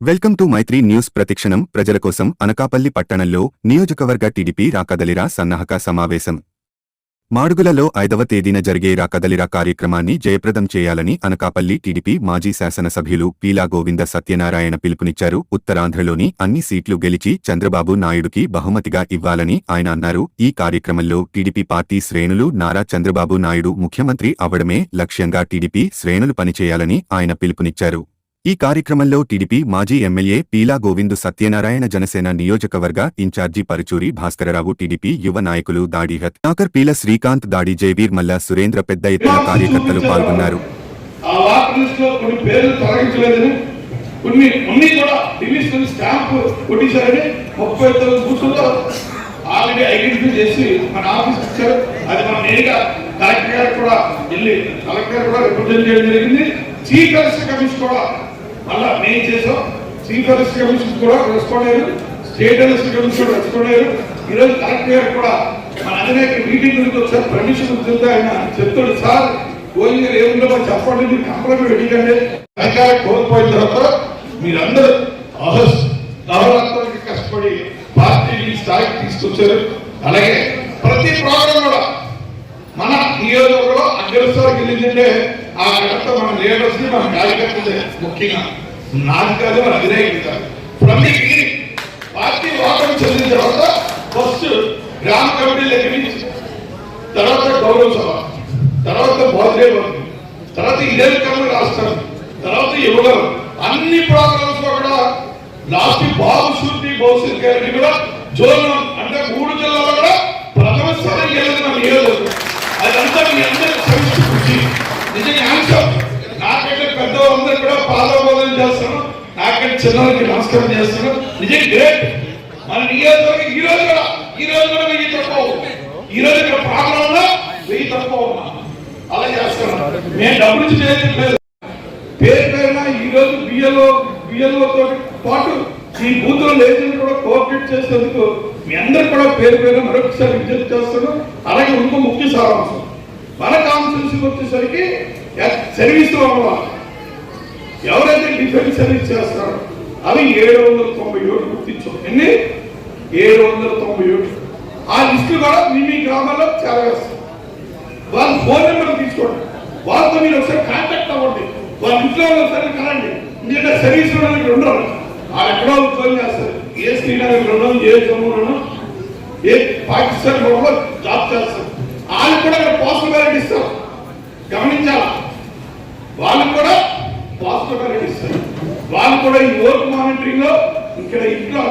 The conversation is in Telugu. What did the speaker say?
Welcome to Maitri news ప్రతిక్షణం. ప్రజల కోసం అనకాపల్లి పట్టణంలో నియోజకవర్గ టీడీపీ రాకదలిరా సన్నాహక సమావేశం. మాడుగులలో ఐదవ తేదీన జరిగే రాకదలిరా కార్యక్రమాన్ని జయప్రదం చేయాలని అనకాపల్లి టీడీపీ మాజీ శాసనసభ్యులు పీలా గోవింద సత్యనారాయణ పిలుపునిచ్చారు. ఉత్తరాంధ్రలోని అన్ని సీట్లు గెలిచి చంద్రబాబు నాయుడుకి బహుమతిగా ఇవ్వాలని ఆయన అన్నారు. ఈ కార్యక్రమంలో టీడీపీ పార్టీ శ్రేణులు నారా చంద్రబాబు నాయుడు ముఖ్యమంత్రి అవడమే లక్ష్యంగా టీడీపీ శ్రేణులు పనిచేయాలని ఆయన పిలుపునిచ్చారు. ఈ కార్యక్రమంలో టీడీపీ మాజీ ఎమ్మెల్యే పీలా గోవిందు సత్యనారాయణ జనసేన నియోజకవర్గ ఇన్ఛార్జి పరుచూరి భాస్కరరావు టీడీపీ యువ నాయకులు దాడి రత్నాకర్ పీల శ్రీకాంత్ దాడి జయవీర్ మల్ల సురేంద్ర పెద్ద ఎత్తున కార్యకర్తలు పాల్గొన్నారు. ఆల్రెడీ ఐడెంటిఫై చేసి మన ఆఫీస్ ఇచ్చారు. అది మనం నేరుగా కలెక్టర్ గారు కూడా వెళ్ళి కలెక్టర్ కూడా రిప్రజెంట్ చేయడం జరిగింది. చీఫ్ మినిస్టర్ కమిషన్ కూడా మళ్ళా మేము చేసాం. చీఫ్ ఎలక్షన్ కమిషన్ కూడా రెస్పాండ్ అయ్యారు. స్టేట్ ఎలక్షన్ కమిషన్ కూడా రెస్పాండ్ అయ్యారు. ఈరోజు కలెక్టర్ గారు కూడా మన అధినేత మీటింగ్ గురించి ఒకసారి పర్మిషన్ ఉంటుందా ఆయన? చెప్తాడు సార్ గోవింద్ గారు ఏముందో మరి చెప్పండి మీరు కంప్లైంట్ పెట్టకండి అధికారం కోల్పోయిన తర్వాత మీరందరూ అహస్ నవరాత్రులకి కష్టపడి పార్టీని స్థాయికి తీసుకొచ్చారు. అలాగే ప్రతి ప్రోగ్రాం కూడా మన నియోజకవర్గంలో అగ్రస్థాయికి వెళ్ళిందంటే ఆ ఘనత మన లీడర్స్ని మన కార్యకర్తలే ముఖ్యంగా. నాది కాదు మన అధినాయకుడు కాదు ప్రతి పార్టీ ఓటమి చెందిన తర్వాత ఫస్ట్ గ్రామ కమిటీ దగ్గర నుంచి తర్వాత గౌరవ సభ తర్వాత బోధే వర్గం తర్వాత ఇదే కమిటీ రాష్ట్రం తర్వాత యువగం అన్ని ప్రోగ్రామ్స్లో కూడా లాస్ట్ బాబు శుద్ధి బహుశీ గారిని కూడా జోన్ అంటే మూడు జిల్లాలో నాకంటే కూడా పాదోబోధన చేస్తాను నాకంటే చిన్నవారికి నమస్కారం చేస్తాను నిజం గ్రేట్ మన నియోజకవర్గం ఈ రోజు కూడా ఈ రోజు కూడా వెయ్యి తక్కువ ఈ రోజు ఇక్కడ ప్రాంతంలో వెయ్యి తక్కువ అలా చేస్తున్నాం మేము డబ్బులు ఇచ్చి చేయడం లేదు. పేరు పేరున ఈ రోజు బిఎల్ఓ బియ్యంలో పాటు ఈ బూత్లో కూడా కోఆపరేట్ చేసేందుకు మీ అందరు కూడా పేరు పేరు మరొకసారి విజ్ఞప్తి చేస్తున్నాం అలాగే ఇంకో ముఖ్య సారాంశం. మన కాన్స్టిట్యూన్సీకి వచ్చేసరికి సర్వీస్ అవ్వాలి ఎవరైతే డిఫెన్స్ సర్వీస్ చేస్తారో అవి ఏడు వందల తొంభై ఏడు గుర్తించాం. ఎన్ని? ఏడు వందల తొంభై ఏడు. ఆ లిస్టు కూడా మీ మీ గ్రామాల్లో చేరవేస్తాం వాళ్ళ ఫోన్ నెంబర్ తీసుకోండి. వాళ్ళతో మీరు ఒకసారి కాంటాక్ట్ అవ్వండి. వాళ్ళ ఇంట్లో ఒకసారి కలండి ఎందుకంటే సర్వీస్ ఉండడానికి ఉండరు వాళ్ళు ఎక్కడో ఉద్యోగం చేస్తారు. ఏ శ్రీనగర్ ఉండడం ఏ జమ్మూలోనో ఏ పాకిస్తాన్ కూడా జాబ్ చేస్తారు. వాళ్ళు కూడా ఇక్కడ పోస్టల్ లో ఇక్కడ ఇంట్లో